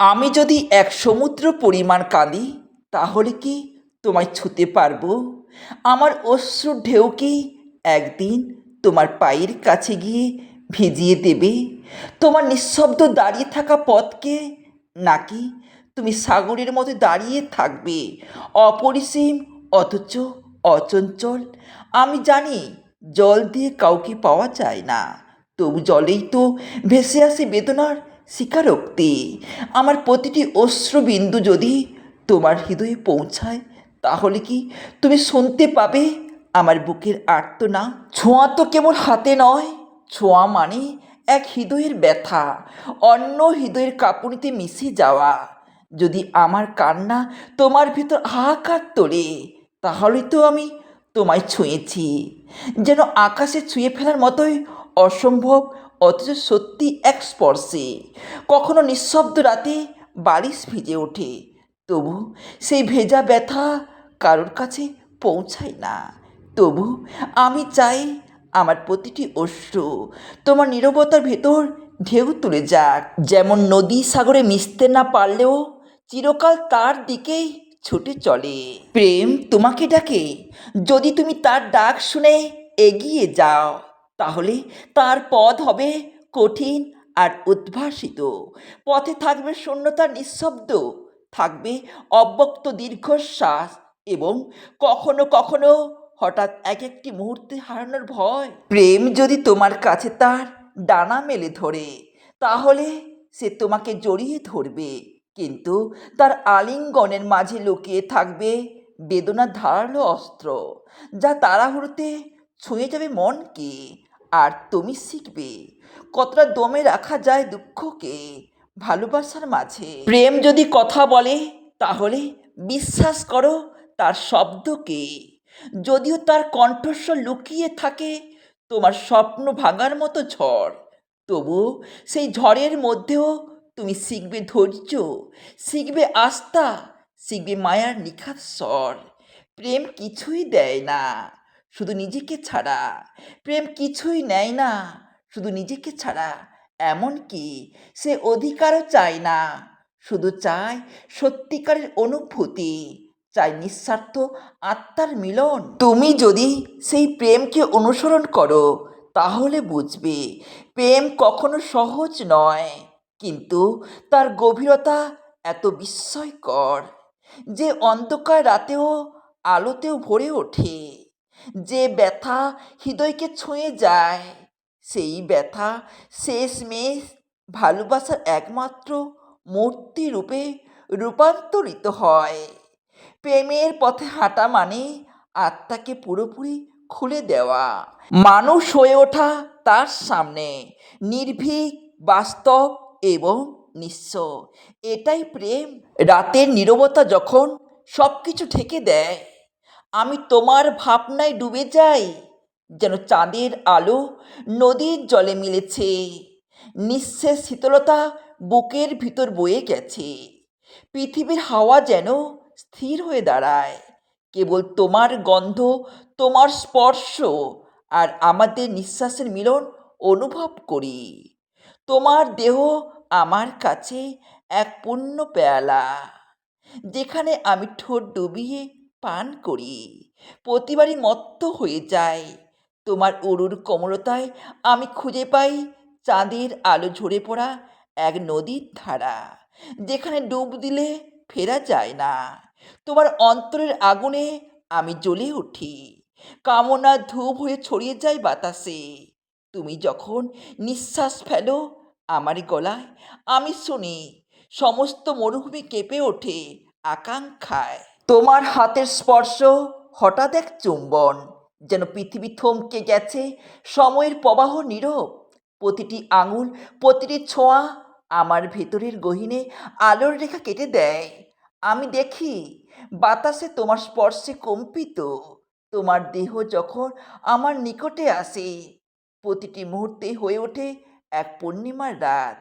আমি যদি এক সমুদ্র পরিমাণ কাঁদি, তাহলে কি তোমায় ছুতে পারব? আমার অশ্রুর ঢেউ কি একদিন তোমার পায়ের কাছে গিয়ে ভিজিয়ে দেবে। তোমার নিঃশব্দ দাঁড়িয়ে থাকা পথকে নাকি তুমি সাগরের মতো দাঁড়িয়ে থাকবে? অপরিসীম, অথচ অচঞ্চল। আমি জানি জল দিয়ে কাউকে পাওয়া যায় না, তবু জলেই তো ভেসে আসে বেদনার স্বীকারোক্তি। আমার প্রতিটি অশ্রুবিন্দু যদি তোমার হৃদয়ে পৌঁছায়, তাহলে কি তুমি শুনতে পাবে? আমার বুকের আর্তনা ছোঁয়া তো কেবল হাতে নয়। ছোঁয়া মানে এক হৃদয়ের ব্যথা, অন্য হৃদয়ের কাঁপুনিতে মিশে যাওয়া। যদি আমার কান্না তোমার ভিতর হাহাকার তোলে, তাহলে তো আমি তোমায় ছুঁয়েছি। যেন আকাশে ছুঁয়ে ফেলার মতোই অসম্ভব অথচ সত্যি এক স্পর্শে। কখনো নিঃশব্দ রাতে বালিশ ভিজে ওঠে। তবু সেই ভেজা ব্যথা কারোর কাছে পৌঁছায় না। তবু আমি চাই আমার প্রতিটি অশ্রু তোমার নীরবতার ভেতর ঢেউ তুলে যাক। যেমন নদী সাগরে মিশতে না পারলেও চিরকাল তার দিকেই ছুটে চলে। প্রেম তোমাকে ডাকে। যদি তুমি তার ডাক শুনে এগিয়ে যাও। তাহলে তার পথ হবে কঠিন আর উদ্ভাসিত। পথে থাকবে শূন্যতার নিঃশব্দ, থাকবে অব্যক্ত দীর্ঘশ্বাস এবং কখনো কখনো হঠাৎ এক একটি মুহূর্তে হারানোর ভয়। প্রেম যদি তোমার কাছে তার ডানা মেলে ধরে, তাহলে সে তোমাকে জড়িয়ে ধরবে। কিন্তু তার আলিঙ্গনের মাঝে লুকিয়ে থাকবে বেদনার ধারালো অস্ত্র, যা তাড়াহুড়োতে ছুঁয়ে যাবে মনকে আর তুমি শিখবে কতটা দমে রাখা যায় দুঃখকে ভালোবাসার মাঝে। প্রেম যদি কথা বলে, তাহলে বিশ্বাস করো তার শব্দকে। যদিও তার কণ্ঠস্বর লুকিয়ে থাকে, তোমার স্বপ্ন ভাঙার মতো ঝড়। তবু সেই ঝড়ের মধ্যেও তুমি শিখবে ধৈর্য, শিখবে আস্থা, শিখবে মায়ার নিখাত স্বর। প্রেম কিছুই দেয় না। শুধু নিজেকে ছাড়া। প্রেম কিছুই নেয় না, শুধু নিজেকে ছাড়া। এমনকি সে অধিকারও চায় না। শুধু চায় সত্যিকারের অনুভূতি চাই নিঃস্বার্থ আত্মার মিলন। তুমি যদি সেই প্রেমকে অনুসরণ করো, তাহলে বুঝবে প্রেম কখনো সহজ নয়, কিন্তু তার গভীরতা এত বিস্ময়কর যে অন্ধকার রাতেও আলোতেও ভরে ওঠে। যে ব্যথা হৃদয়কে ছুঁয়ে যায়, সেই ব্যথা শেষমেশ ভালোবাসার একমাত্র মূর্তি রূপে রূপান্তরিত হয়। প্রেমের পথে হাঁটা মানে আত্মাকে পুরোপুরি খুলে দেওয়া। মানুষ হয়ে ওঠা তার সামনে নির্ভীক, বাস্তব এবং নিঃস্ব। এটাই প্রেম। রাতের নীরবতা যখন সব কিছু ঢেকে দেয় আমি তোমার ভাবনায় ডুবে যাই, যেন চাঁদের আলো নদীর জলে মিলেছে। নিঃশেষ শীতলতা বুকের ভিতর বয়ে গেছে। পৃথিবীর হাওয়া যেন স্থির হয়ে দাঁড়ায়। কেবল তোমার গন্ধ, তোমার স্পর্শ আর আমাদের নিঃশ্বাসের মিলন অনুভব করি। তোমার দেহ আমার কাছে এক পূর্ণ পেয়ালা, যেখানে আমি ঠোঁট ডুবিয়ে পান করি। প্রতিবারই মত্ত হয়ে যাই তোমার অরুর কোমলতায় আমি খুঁজে পাই চাঁদের আলো ঝরে পড়া এক নদীর ধারা, যেখানে ডুব দিলে ফেরা যায় না। তোমার অন্তরের আগুনে আমি জ্বলে উঠি। কামনা ধূপ হয়ে ছড়িয়ে যায় বাতাসে। তুমি যখন নিঃশ্বাস ফেলো আমার গলায়, আমি শুনি সমস্ত মরুভূমি কেঁপে ওঠে, আকাঙ্ক্ষায়। তোমার হাতের স্পর্শ হঠাৎ এক চুম্বন, যেন পৃথিবী থমকে গেছে, সময়ের প্রবাহ নীরব। প্রতিটি আঙুল, প্রতিটি ছোঁয়া আমার ভেতরের গহীনে আলোর রেখা কেটে দেয়। আমি দেখি, বাতাসে তোমার স্পর্শে কম্পিত। তোমার দেহ যখন আমার নিকটে আসে, প্রতিটি মুহূর্তে হয়ে ওঠে এক পূর্ণিমার রাত,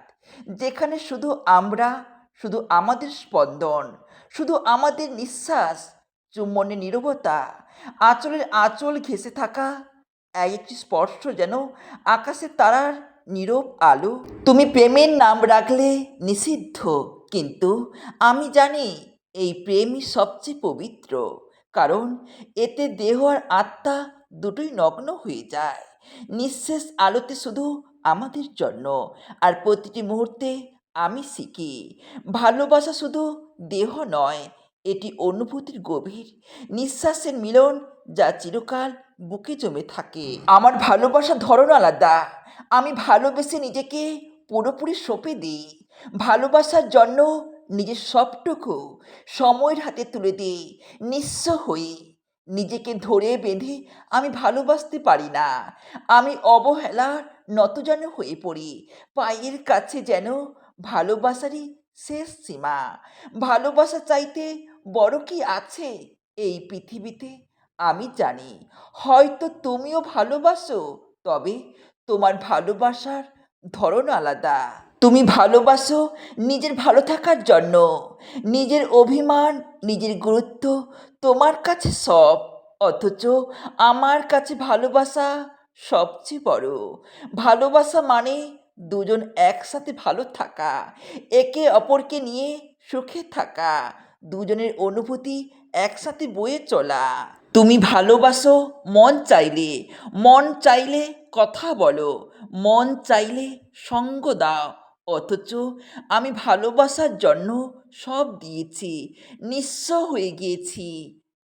যেখানে শুধু আমরা, শুধু আমাদের স্পন্দন। শুধু আমাদের নিঃশ্বাস, চুম্বনের নীরবতা, আঁচলের আঁচল ঘেঁষে থাকা এক একটি স্পর্শ যেন আকাশের তারার নীরব আলো। তুমি প্রেমের নাম রাখলে নিষিদ্ধ, কিন্তু আমি জানি এই প্রেমই সবচেয়ে পবিত্র, কারণ এতে দেহ আর আত্মা দুটোই নগ্ন হয়ে যায়। নিঃশেষ আলোতে শুধু আমাদের জন্য, আর প্রতিটি মুহূর্তে আমি শিখি। ভালোবাসা শুধু দেহ নয়, এটি অনুভূতির গভীর। নিঃশ্বাসের মিলন যা চিরকাল বুকে জমে থাকে। আমার ভালোবাসার ধরন আলাদা। আমি ভালোবেসে নিজেকে পুরোপুরি সঁপে দিই। ভালোবাসার জন্য নিজের সবটুকু সময়ের হাতে তুলে দিই। নিঃস্ব হই। নিজেকে ধরে বেঁধে আমি ভালোবাসতে পারি না। আমি অবহেলার নতজান হয়ে পড়ি। পায়ের কাছে যেন ভালোবাসারই শেষ সীমা। ভালোবাসা চাইতে বড় কি আছে এই পৃথিবীতে? আমি জানি। হয়তো তুমিও ভালোবাসো, তবে তোমার ভালোবাসার ধরন আলাদা। তুমি ভালোবাসো নিজের ভালো থাকার জন্য। নিজের অভিমান, নিজের গুরুত্ব তোমার কাছে সব। অথচ আমার কাছে ভালোবাসা সবচেয়ে বড়। ভালোবাসা মানে দুজন একসাথে ভালো থাকা, একে অপরকে নিয়ে সুখে থাকা, দুজনের অনুভূতি একসাথে বয়ে চলা। তুমি ভালোবাসো, মন চাইলে মন চাইলে কথা বলো, মন চাইলে সঙ্গ দাও, অথচ আমি ভালোবাসার জন্য সব দিয়েছি, নিঃস্ব হয়ে গিয়েছি।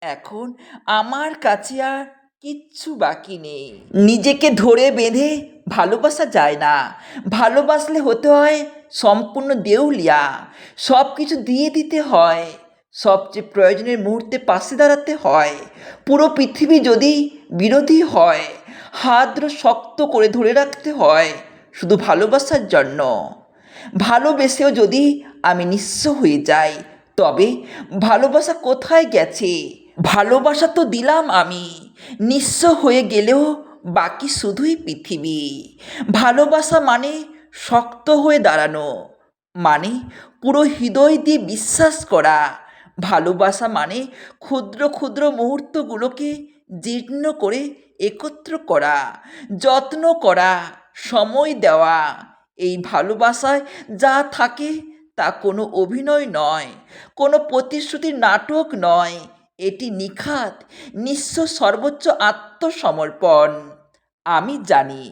এখন আমার কাছে আর কিচ্ছু বাকি নেই। নিজেকে ধরে বেঁধে ভালোবাসা যায় না। ভালোবাসলে হতে হয় সম্পূর্ণ দেউলিয়া। সব কিছু দিয়ে দিতে হয়। সবচেয়ে প্রয়োজনের মুহূর্তে পাশে দাঁড়াতে হয়। পুরো পৃথিবী যদি বিরোধী হয়, হাত শক্ত করে ধরে রাখতে হয় শুধু ভালোবাসার জন্য। ভালোবেসেও যদি আমি নিঃস্ব হয়ে যাই, তবে ভালোবাসা কোথায় গেছে? ভালোবাসা তো দিলাম আমি। নিঃস্ব হয়ে গেলেও বাকি শুধুই পৃথিবী। ভালোবাসা মানে শক্ত হয়ে দাঁড়ানো মানে পুরো হৃদয় দিয়ে বিশ্বাস করা। ভালোবাসা মানে ক্ষুদ্র ক্ষুদ্র মুহূর্তগুলোকে জীর্ণ করে একত্র করা, যত্ন করা, সময় দেওয়া। এই ভালোবাসায় যা থাকে তা কোনো অভিনয় নয়, কোনো প্রতিশ্রুতির নাটক নয় এটি নিখাত, নিঃস্ব সর্বোচ্চ আত্মসমর্পণ। আমি জানি,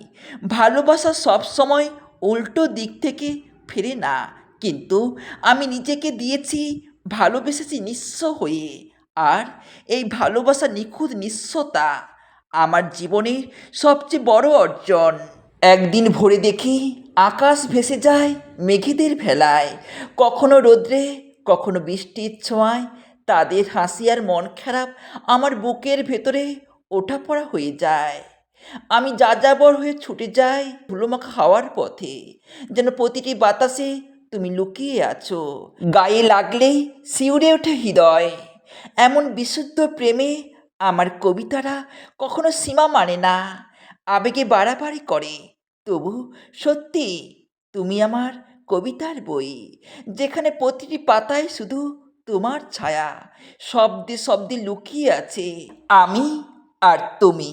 ভালোবাসা সবসময় উল্টো দিক থেকে ফিরে না, কিন্তু আমি নিজেকে দিয়েছি, ভালোবেসেছি নিঃস্ব হয়ে। আর এই ভালোবাসা নিখুঁত নিঃস্বতা আমার জীবনের সবচেয়ে বড় অর্জন। একদিন ভোরে দেখি আকাশ ভেসে যায় মেঘেদের ভেলায়। কখনো রোদ্রে, কখনো বৃষ্টির ছোঁয়ায় তাদের হাসি আর মন খারাপ আমার বুকের ভেতরে ওঠাপড়া হয়ে যায়। আমি যাযাবর হয়ে ছুটে যাই ধুলোমাখা হাওয়ার পথে। যেন প্রতিটি বাতাসে তুমি লুকিয়ে আছো। গায়ে লাগলেই শিউরে ওঠে হৃদয়। এমন বিশুদ্ধ প্রেমে আমার কবিতারা কখনো সীমা মানে না। আবেগে বাড়াবাড়ি করে। তবু সত্যি তুমি আমার কবিতার বই। যেখানে প্রতিটি পাতায় শুধু তোমার ছায়া শব্দে শব্দে লুকিয়ে আছে আমি আর তুমি।